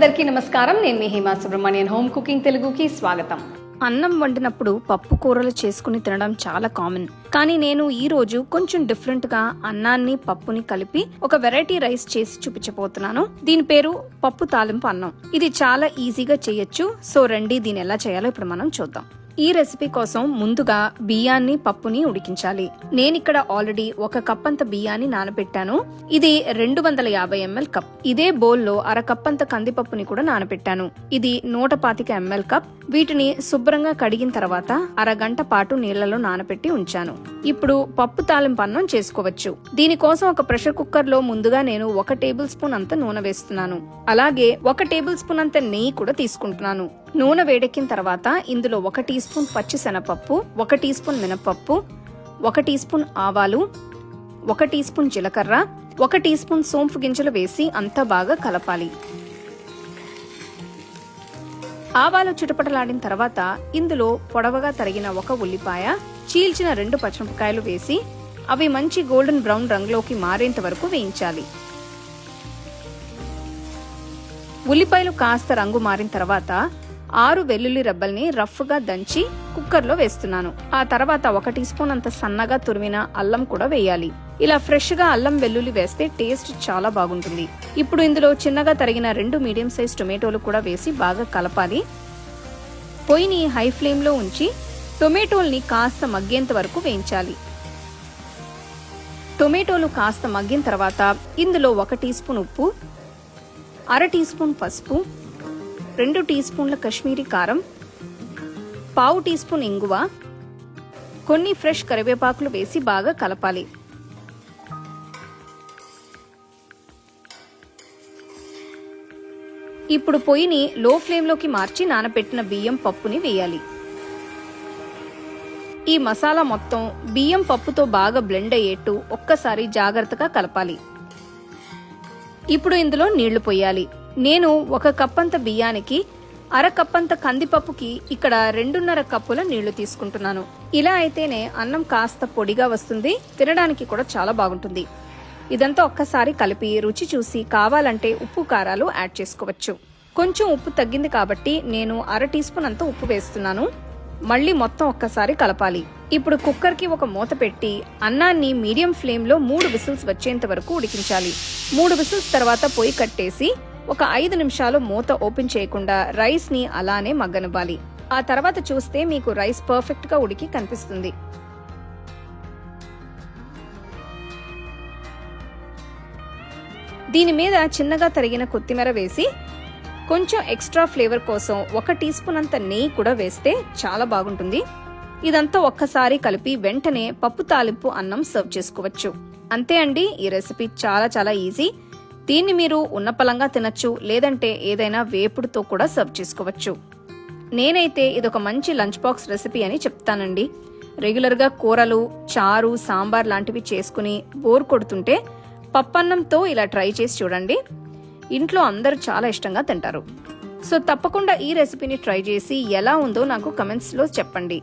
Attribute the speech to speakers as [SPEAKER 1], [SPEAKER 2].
[SPEAKER 1] అందరికీ నమస్కారం. నేను మీ హేమా సుబ్రహ్మణ్యన్ హోమ్ కుకింగ్ తెలుగుకి స్వాగతం.
[SPEAKER 2] అన్నం వండినప్పుడు పప్పు కూరలు చేసుకుని తినడం చాలా కామన్. కానీ నేను ఈ రోజు కొంచెం డిఫరెంట్గా అన్నాన్ని పప్పుని కలిపి ఒక వెరైటీ రైస్ చేసి చూపించబోతున్నాను. దీని పేరు పప్పు తాలింపు అన్నం. ఇది చాలా ఈజీగా చేయొచ్చు. సో రండి దీని ఎలా చేయాలో ఇప్పుడు మనం చూద్దాం. ఈ రెసిపీ కోసం ముందుగా బియ్యాన్ని పప్పుని ఉడికించాలి. నేను ఇక్కడ ఆల్రెడీ ఒక కప్ అంత బియ్యాన్ని నానబెట్టాను. ఇది రెండు వందల యాభై ఎంఎల్ కప్. ఇదే బౌల్లో అర కప్ అంత కందిపప్పుని కూడా నానబెట్టాను. ఇది నూట పాతిక ఎంఎల్ కప్. వీటిని శుభ్రంగా కడిగిన తర్వాత అరగంట పాటు నీళ్ళలో నానబెట్టి ఉంచాను. ఇప్పుడు పప్పు తాలింపు అన్నం చేసుకోవచ్చు. దీనికోసం ఒక ప్రెషర్ కుక్కర్లో ముందుగా నేను ఒక టేబుల్ స్పూన్ అంత నూనె వేస్తున్నాను. అలాగే ఒక టేబుల్ స్పూన్ అంత నెయ్యి కూడా తీసుకుంటున్నాను. నూనె వేడెక్కిన తర్వాత ఇందులో ఒక టీ స్పూన్ పచ్చిశనపప్పు ఒక టీ స్పూన్ మినపప్పు ఒక టీ స్పూన్ ఆవాలు ఒక టీ స్పూన్ జీలకర్ర ఒక టీ స్పూన్ సోంపు గింజలు వేసి అంతా బాగా కలపాలి. ఆవాలు చిటపటలాడిన తర్వాత ఇందులో పొడవగా తరిగిన ఒక ఉల్లిపాయ చీల్చిన రెండు పచ్చిమిరపకాయలు వేసి అవి మంచి గోల్డెన్ బ్రౌన్ రంగులోకి మారేంత వరకు వేయించాలి. ఉల్లిపాయలు కాస్త రంగు మారిన తర్వాత ఆరు వెల్లుల్లి రెబ్బల్ని రఫ్గా దంచి కుక్కర్లో వేస్తున్నాను. ఆ తర్వాత ఒక టీ స్పూన్ అంత సన్నగా తురిమిన అల్లం కూడా వేయాలి. ఇలా ఫ్రెష్గా అల్లం వెల్లుల్లి వేస్తే టేస్ట్ చాలా బాగుంటుంది. ఇప్పుడు ఇందులో చిన్నగా తరిగిన రెండు మీడియం సైజ్ టొమాటోలు కూడా వేసి బాగా కలపాలి. పొయ్యిని హై ఫ్లేమ్లో ఉంచి టొమాటోల్ని కాస్త మగ్గేంత వరకు వేయించాలి. టొమాటోలు కాస్త మగ్గిన తర్వాత ఇందులో ఒక టీ స్పూన్ ఉప్పు అర టీ స్పూన్ పసుపు రెండు టీ స్పూన్ల కశ్మీరీ కారం పావు టీ స్పూన్ ఇంగువ కొన్ని ఫ్రెష్ కరివేపాకులు వేసి బాగా కలపాలి. ఇప్పుడు పొయ్యిని లో ఫ్లేమ్లోకి మార్చి నానబెట్టిన బియ్యం పప్పుని వేయాలి. ఈ మసాలా మొత్తం బియ్యం పప్పుతో బాగా బ్లెండ్ అయ్యేట్టు ఒక్కసారి జాగ్రత్తగా కలపాలి. ఇప్పుడు ఇందులో నీళ్ళు పోయాలి. నేను ఒక కప్పంత బియ్యానికి అర కప్పంత కందిపప్పుకి ఇక్కడ రెండున్నర కప్పుల నీళ్ళు తీసుకుంటున్నాను. ఇలా అయితేనే అన్నం కాస్త పొడిగా వస్తుంది తినడానికి కూడా చాలా బాగుంటుంది. ఇదంతా ఒక్కసారి కలిపి రుచి చూసి కావాలంటే ఉప్పు కారాలు యాడ్ చేసుకోవచ్చు. కొంచెం ఉప్పు తగ్గింది కాబట్టి నేను అర టీ స్పూన్ అంత ఉప్పు వేస్తున్నాను. మళ్ళీ మొత్తం ఒక్కసారి కలపాలి. ఇప్పుడు కుక్కర్కి ఒక మూత పెట్టి అన్నాన్ని మీడియం ఫ్లేమ్లో మూడు విసిల్స్ వచ్చేంత వరకు ఉడికించాలి. మూడు విసిల్స్ తర్వాత పొయ్యి కట్టేసి ఒక ఐదు నిమిషాలు మూత ఓపెన్ చేయకుండా రైస్ని అలానే మగ్గనివ్వాలి. ఆ తర్వాత చూస్తే మీకు రైస్ పర్ఫెక్ట్గా ఉడికి కనిపిస్తుంది. దీని మీద చిన్నగా తరిగిన కొత్తిమీర వేసి కొంచెం ఎక్స్ట్రా ఫ్లేవర్ కోసం ఒక టీ స్పూన్ అంత నెయ్యి కూడా వేస్తే చాలా బాగుంటుంది. ఇదంతా ఒక్కసారి కలిపి వెంటనే పప్పు తాలింపు అన్నం సర్వ్ చేసుకోవచ్చు. అంతే అండి ఈ రెసిపీ చాలా చాలా ఈజీ దీన్ని మీరు ఉన్నపలంగా తినచ్చు లేదంటే ఏదైనా వేపుడుతో కూడా సర్వ్ చేసుకోవచ్చు. నేనైతే ఇదొక మంచి లంచ్ బాక్స్ రెసిపీ అని చెప్తానండి. రెగ్యులర్గా కూరలు చారు సాంబార్ లాంటివి చేసుకుని బోర్ కొడుతుంటే పప్పన్నంతో ఇలా ట్రై చేసి చూడండి. ఇంట్లో అందరూ చాలా ఇష్టంగా తింటారు. సో తప్పకుండా ఈ రెసిపీని ట్రై చేసి ఎలా ఉందో నాకు కమెంట్స్లో చెప్పండి.